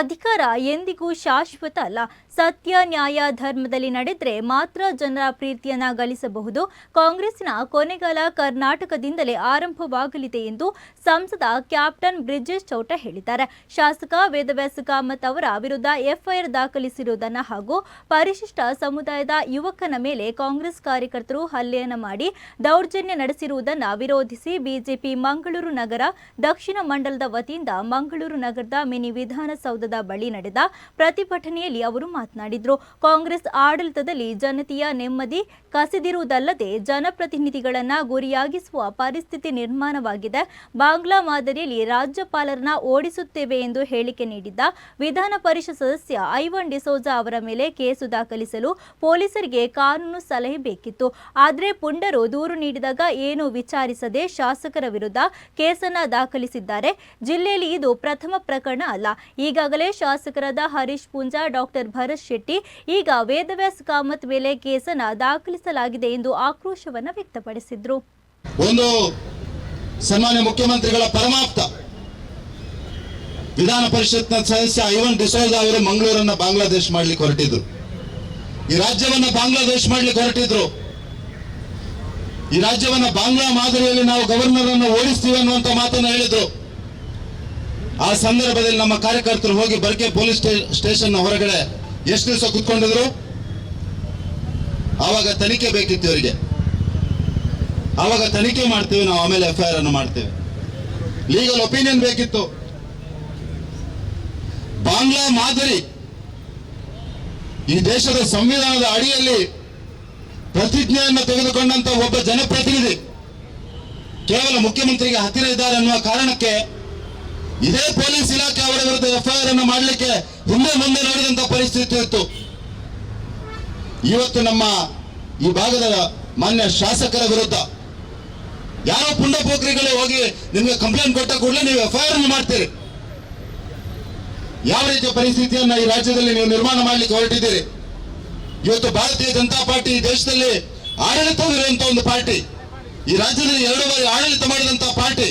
ಅಧಿಕಾರ ಎಂದಿಗೂ ಶಾಶ್ವತ ಅಲ್ಲ. ಸತ್ಯ, ನ್ಯಾಯ, ಧರ್ಮದಲ್ಲಿ ನಡೆದರೆ ಮಾತ್ರ ಜನರ ಪ್ರೀತಿಯನ್ನ ಗಳಿಸಬಹುದು. ಕಾಂಗ್ರೆಸ್ನ ಕೊನೆಗಾಲ ಕರ್ನಾಟಕದಿಂದಲೇ ಆರಂಭವಾಗಲಿದೆ ಎಂದು ಸಂಸದ ಕ್ಯಾಪ್ಟನ್ ಬ್ರಿಜೇಶ್ ಚೌಟ ಹೇಳಿದ್ದಾರೆ. ಶಾಸಕ ವೇದವ್ಯಾಸ ಕಾಮತ್ ಅವರ ವಿರುದ್ಧ ಎಫ್ಐಆರ್ ದಾಖಲಿಸಿರುವುದನ್ನು ಹಾಗೂ ಪರಿಶಿಷ್ಟ ಸಮುದಾಯದ ಯುವಕನ ಮೇಲೆ ಕಾಂಗ್ರೆಸ್ ಕಾರ್ಯಕರ್ತರು ಹಲ್ಲೆಯನ್ನು ಮಾಡಿ ದೌರ್ಜನ್ಯ ನಡೆಸಿರುವುದನ್ನು ವಿರೋಧಿಸಿ ಬಿಜೆಪಿ ಮಂಗಳೂರು ನಗರ ದಕ್ಷಿಣ ಮಂಡಲದ ವತಿಯಿಂದ ಮಂಗಳೂರು ನಗರದ ಮಿನಿ ಬಳಿ ನಡೆದ ಪ್ರತಿಭಟನೆಯಲ್ಲಿ ಅವರು ಮಾತನಾಡಿದರು. ಕಾಂಗ್ರೆಸ್ ಆಡಳಿತದಲ್ಲಿ ಜನತೆಯ ನೆಮ್ಮದಿ ಕಸಿದಿರುವುದಲ್ಲದೆ ಜನಪ್ರತಿನಿಧಿಗಳನ್ನ ಗುರಿಯಾಗಿಸುವ ಪರಿಸ್ಥಿತಿ ನಿರ್ಮಾಣವಾಗಿದೆ. ಬಾಂಗ್ಲಾ ಮಾದರಿಯಲ್ಲಿ ರಾಜ್ಯಪಾಲರನ್ನ ಓಡಿಸುತ್ತೇವೆ ಎಂದು ಹೇಳಿಕೆ ನೀಡಿದ್ದ ವಿಧಾನ ಪರಿಷತ್ ಸದಸ್ಯ ಐವನ್ ಡಿಸೋಜಾ ಅವರ ಮೇಲೆ ಕೇಸು ದಾಖಲಿಸಲು ಪೊಲೀಸರಿಗೆ ಕಾನೂನು ಸಲಹೆ ಬೇಕಿತ್ತು. ಆದರೆ ಪುಂಡರು ದೂರು ನೀಡಿದಾಗ ಏನು ವಿಚಾರಿಸದೆ ಶಾಸಕರ ವಿರುದ್ಧ ಕೇಸನ್ನ ದಾಖಲಿಸಿದ್ದಾರೆ. ಜಿಲ್ಲೆಯಲ್ಲಿ ಇದು ಪ್ರಥಮ ಪ್ರಕರಣ ಅಲ್ಲ. ಈಗಾಗಲೇ ಶಾಸಕರಾದ ಹರೀಶ್ ಪೂಂಜಾ, ಡಾಕ್ಟರ್ ಭರತ್ ಶೆಟ್ಟಿ, ಈಗ ವೇದವ್ಯಾಸ ಕಾಮತ್ ಮೇಲೆ ಕೇಸನ್ನು ದಾಖಲಿಸಲಾಗಿದೆ ಎಂದು ಆಕ್ರೋಶವನ್ನ ವ್ಯಕ್ತಪಡಿಸಿದ್ರು. ಒಂದು ಸನ್ಮಾನ್ಯ ಮುಖ್ಯಮಂತ್ರಿಗಳ ಪರಮಾಪ್ತ ವಿಧಾನ ಪರಿಷತ್ನ ಸದಸ್ಯ ಐವನ್ ಡಿಸೋಜಾ ಅವರು ಮಂಗಳೂರನ್ನ ಬಾಂಗ್ಲಾದೇಶ್ ಮಾಡ್ಲಿಕ್ಕೆ ಹೊರಟಿದ್ರು. ಈ ರಾಜ್ಯವನ್ನ ಬಾಂಗ್ಲಾದೇಶ್ ಮಾಡ್ಲಿಕ್ಕೆ ಹೊರಟಿದ್ರು. ಈ ರಾಜ್ಯವನ್ನ ಬಾಂಗ್ಲಾ ಮಾದರಿಯಲ್ಲಿ ನಾವು ಗವರ್ನರ್ ಅನ್ನು ಓಡಿಸ್ತೀವಿ ಅನ್ನುವಂತ ಮಾತನ್ನ ಹೇಳಿದ್ರು. ಆ ಸಂದರ್ಭದಲ್ಲಿ ನಮ್ಮ ಕಾರ್ಯಕರ್ತರು ಹೋಗಿ ಬರ್ಕೆ ಪೊಲೀಸ್ ಸ್ಟೇಷನ್ ಹೊರಗಡೆ ಎಷ್ಟು ದಿವಸ ಕುತ್ಕೊಂಡಿದ್ರು? ಆವಾಗ ತನಿಖೆ ಬೇಕಿತ್ತು ಅವರಿಗೆ ಆವಾಗ ತನಿಖೆ ಮಾಡ್ತೀವಿ ನಾವು, ಆಮೇಲೆ ಎಫ್ ಐ ಆರ್ ಅನ್ನು ಮಾಡ್ತೀವಿ. ಲೀಗಲ್ ಒಪಿನಿಯನ್ ಬೇಕಿತ್ತು. ಬಾಂಗ್ಲಾ ಮಾದರಿ ಈ ದೇಶದ ಸಂವಿಧಾನದ ಅಡಿಯಲ್ಲಿ ಪ್ರತಿಜ್ಞೆಯನ್ನು ತೆಗೆದುಕೊಂಡಂತ ಒಬ್ಬ ಜನಪ್ರತಿನಿಧಿ ಕೇವಲ ಮುಖ್ಯಮಂತ್ರಿಗೆ ಹತ್ತಿರ ಇದ್ದಾರೆ ಅನ್ನುವ ಕಾರಣಕ್ಕೆ ಇದೇ ಪೊಲೀಸ್ ಇಲಾಖೆ ಅವರ ವಿರುದ್ಧ ಎಫ್ಐಆರ್ ಅನ್ನು ಮಾಡಲಿಕ್ಕೆ ಹಿಂದೆ ಮುಂದೆ ನೋಡಿದಂತ ಪರಿಸ್ಥಿತಿ ಇತ್ತು. ಇವತ್ತು ನಮ್ಮ ಈ ಭಾಗದ ಮಾನ್ಯ ಶಾಸಕರ ವಿರುದ್ಧ ಯಾರೋ ಪುಂಡ ಪೋಖ್ರಿಗಳು ಹೋಗಿ ನಿಮ್ಗೆ ಕಂಪ್ಲೇಂಟ್ ಕೊಟ್ಟ ಕೂಡಲೇ ನೀವು ಎಫ್ಐಆರ್ ಅನ್ನು ಮಾಡ್ತೀರಿ. ಯಾವ ರೀತಿಯ ಪರಿಸ್ಥಿತಿಯನ್ನ ಈ ರಾಜ್ಯದಲ್ಲಿ ನೀವು ನಿರ್ಮಾಣ ಮಾಡಲಿಕ್ಕೆ ಹೊರಟಿದ್ದೀರಿ? ಇವತ್ತು ಭಾರತೀಯ ಜನತಾ ಪಾರ್ಟಿ ಈ ದೇಶದಲ್ಲಿ ಆಡಳಿತವಿರುವಂತಹ ಒಂದು ಪಾರ್ಟಿ. ಈ ರಾಜ್ಯದಲ್ಲಿ ಎರಡು ಬಾರಿ ಆಡಳಿತ ಮಾಡಿದಂತಹ ಪಾರ್ಟಿ.